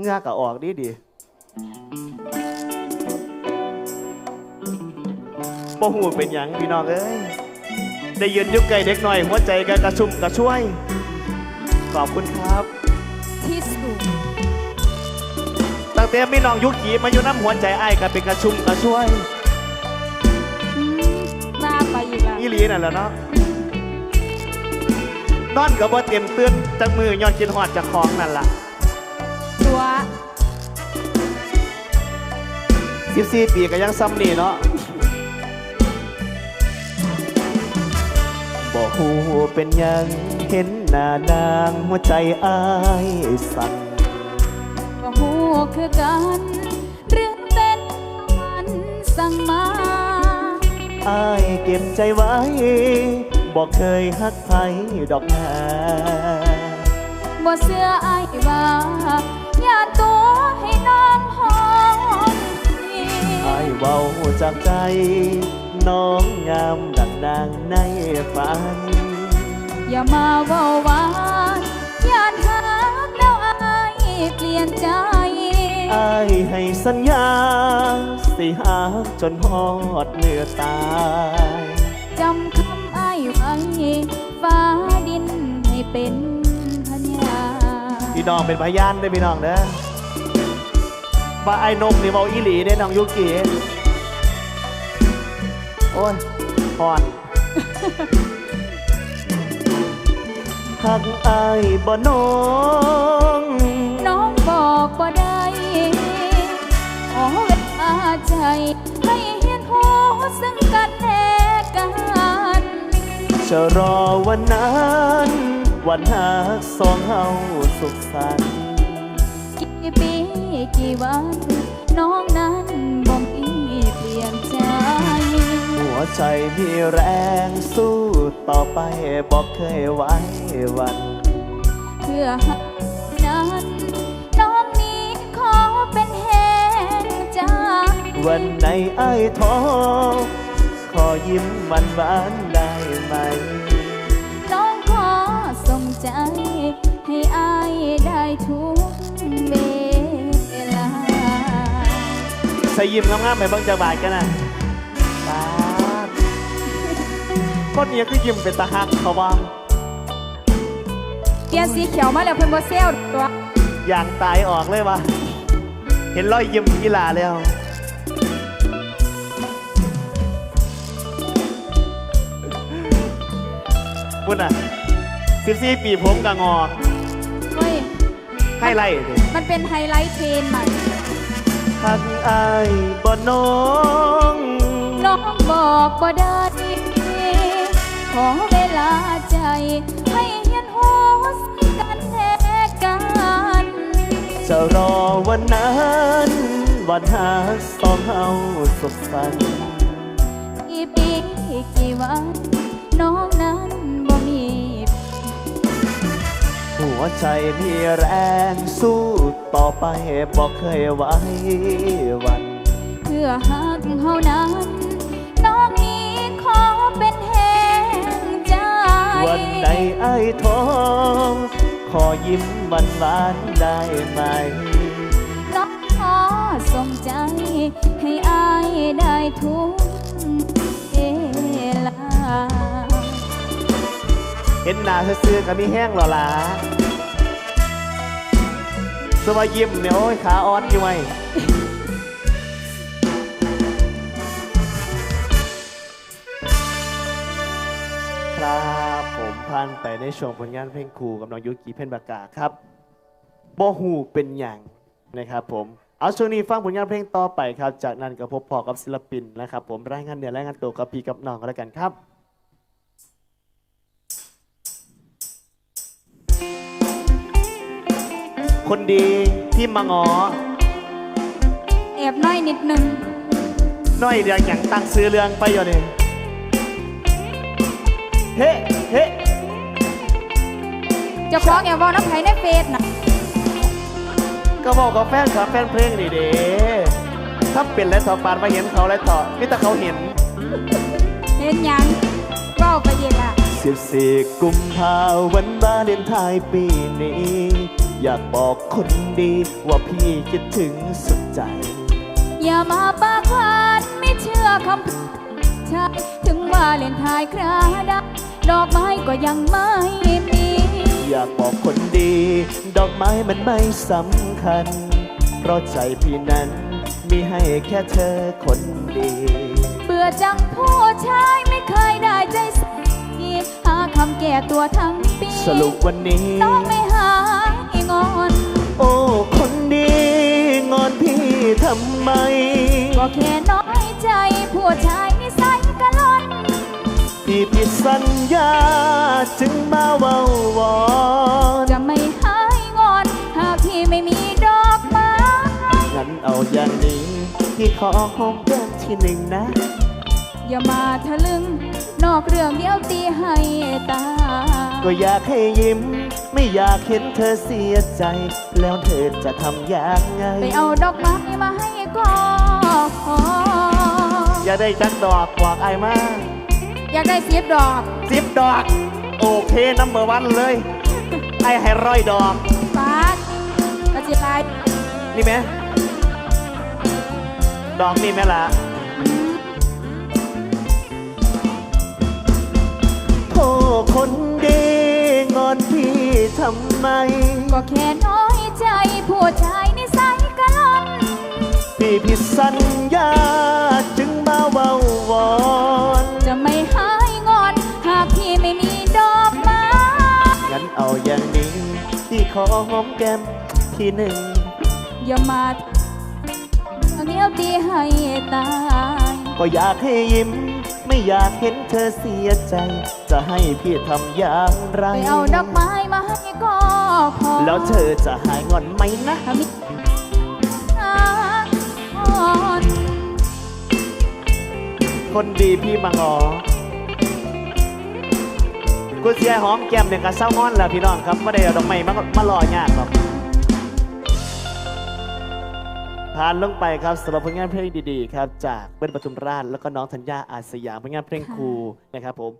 เหงือกก็ออกดีดีบ่หูเป็นหยังพี่น้องเอ้ยได้ยืนอยุกไก่เด็กหน่อย หัวใจก็กระชุ่มกระชวย ขอบคุณครับ ที่สุดตั้งแต่มีน้องยุกีมาอยู่น้ำหัวใจไอ้ายก็เป็นกระชุ่มกระชวยอืมมาไปอีกแล้วอีหลีนั่นแหละเนาะนอนก็บ่เต็มตื่นจักมือย้อนกินหอดจากของนั่นล่ะ ตัว14ปีก็ยังซ้ำนี่เนาะบอกหูเป็นหยังเห็นหน้านางหัวใจอ้ายสั่นก็หูคือกันเรื่องเป็นมันสั่งมาอ้ายเก็บใจไว้บอกเคยฮักใครดอกนาบ่เสื้ออายว่า อย่าตัวให้น้องห้องนี่อ้ายเว้าจากใจ น้องงามดังนางในฝัน อย่ามาเว้าหวานอย่าทักแล้วอายเปลี่ยนใจอายให้สัญญา สิหาจนหอดเมื่อตาย พี่น้องเป็นพยานได้อพี่น้องเด้อว่าไอ้นมนี่เบาอีหลีได้อน้องยุกิโอ้ยอ่อนหักอายบ่น้องน้องบอกบ่ได้ขอเวลาใจให้เห็นหัวซึ่งกันและกันจะรอวันนั้น วันหักสองเฮา สุขสันต์กี่ปีกี่วัน น้องนั้นบ่มีเปลี่ยนใจ หัวใจมีแรงสู้ต่อไปบอกเคยไว้วัน เพื่อหักนั้น น้องนี้ขอเป็นแห่งใจ วันไหนไอ้ายท้อขอยิ้มหวานหวานๆได้ไหม น้องขอส่งใจ ให้อายได้ทุกเวลา ใส่ยิ้มงามๆไปเบิ่งจักบาทกันนะตาดคนนี้คือยิ้มเป็นตาหักเขาว่าเปลี่ยนสีเขียวมาแล้วเพิ่นบ่เซลตัวอย่างตายออกเลยวะเห็นรอยยิ้มกีฬาแล้วพุ่นอะ14 ปีผมกะงอกเฮ้ย ให้ไล่ดิมันเป็นไฮไลท์เทรนใหม่หักอายบ่น้อง น้องบอกบ่ได้ขอเวลาใจ ให้เห็นหัวซึ่งกันและกัน จะรอวันนั้น วันหักสองเฮาสุขสันต์กี่ปีกี่วัน น้องนั้น วใจมีแรงสู้ต่อไปบอกเคยไว้วัน เพื่อหักเฮานั้นน้องนี้ขอเป็นแห่งใจ วันไหนไอ้ายท้อขอยิ้มหวานหวานๆได้ไหมน้องขอส่งใจให้อายได้ทุกเวลา เห็นหน้าซื่อๆก็มีแห้งหรอล่ะ สวายยิ้มเนี่ยโอ้ยขาอ่อนอยู่ไหมครับผมผ่านไปในช่วงผลงานเพลงครูกับน้องยุกิเพ่นบากาครับโบหูเป็นอย่างนะครับผมเอาช่วงนี้ฟังผลงานเพลงต่อไปครับ จากนั้นก็พบพอกับศิลปินนะครับผมรายงานเดือนรายงานตัวกับพี่กับน้องกันแล้วกันครับ คนดีที่มางอแอบน้อยนิดนึงน้อยเรื่องอย่างตั้งซื้อเรื่องไปอยู่นี่เฮ้เฮ้เจะคล้าของแอบเว่าน้ำไผ่ในเฟซนะก็บอกกับแฟนครับแฟนเพลงนี่เด้ถ้าเป็นและต่อปานมาเห็นเขาและต่อนี่แต่เขาเห็น เห็นหยังเว้าไปเย็นละ สิบสี่กุมภาวันวาเลนไทน์ปีนี้ อยากบอกคนดีว่าพี่คิดถึงสุดใจ อย่ามาปากหวานไม่เชื่อคำพูดชายถึงว่าเล่นทายคราดดอกไม้ก็ยังไม่มี อยากบอกคนดี ดอกไม้มันไม่สำคัญ เพราะใจพี่นั้นมีให้แค่เธอคนเดียวเบื่อจังผู้ชายไม่เคยได้ใจสักทีหาคำแก้ตัวทั้งปี สรุปวันนี้น้องไม่หายง อนโอ้ คนดีงอนพี่ทำไม ก็แค่น้อยใจผู้ชายนิสัยกะล่อนพี่ผิดสัญญาจึงมาเว้าวอนจะไม่หายงอนหากที่ไม่มีดอกไม้ งั้นเอาอย่างนี้ พี่ขอหอมแก้มทีหนึ่งนะ อย่ามาทะลึง นอกเรื่องเดียวตีให้ตายก็อยากให้ยิ้ม ไม่อยากเห็นเธอเสียใจ แล้วเธอจะทำอย่างไง ไปเอาดอกไม้มาให้ก็พออย่าได้จักดอกบอกไอ้ายมาอยากได้เสียบดอกสิบดอก โอเคนัมเบอร์วันเลย ไอ้ให้ร้อยดอกฟาดกระจิลายนี่ไหมดอกนี่ไหมล่ะ คนดีงอนพี่ทำไม ก็แค่น้อยใจผู้ชายนิสัยกะล่อนพี่ผิดสัญญาจึงมาเว้าวอน จะไม่หายงอน หากพี่ไม่มีดอกไม้งั้นเอาอย่างนี้พี่ขอหอมแก้มทีหนึ่ง อย่ามาเดียวตีให้ตาย ก็อยากให้ยิ้ม ไม่อยากเห็นเธอเสียใจ จะให้พี่ทำอย่างไร ไปเอาดอกไม้มาให้ก็พอแล้วเธอจะหายงอนไหมนะถ้ามีทางอ่อนคนดีพี่มางอกูเสียหอมแก้มเนี่ยกับเศร้างอนแล้วพี่น้องครับไม่ได้เอาดอกไม้มามารอยากหรอก ผ่านลงไปครับสำหรับผลงานเพลงดีๆครับจากเบิ้ลปทุมราชแล้วก็น้องธัญญาอาสยามผลงานเพลงครูนะครับผม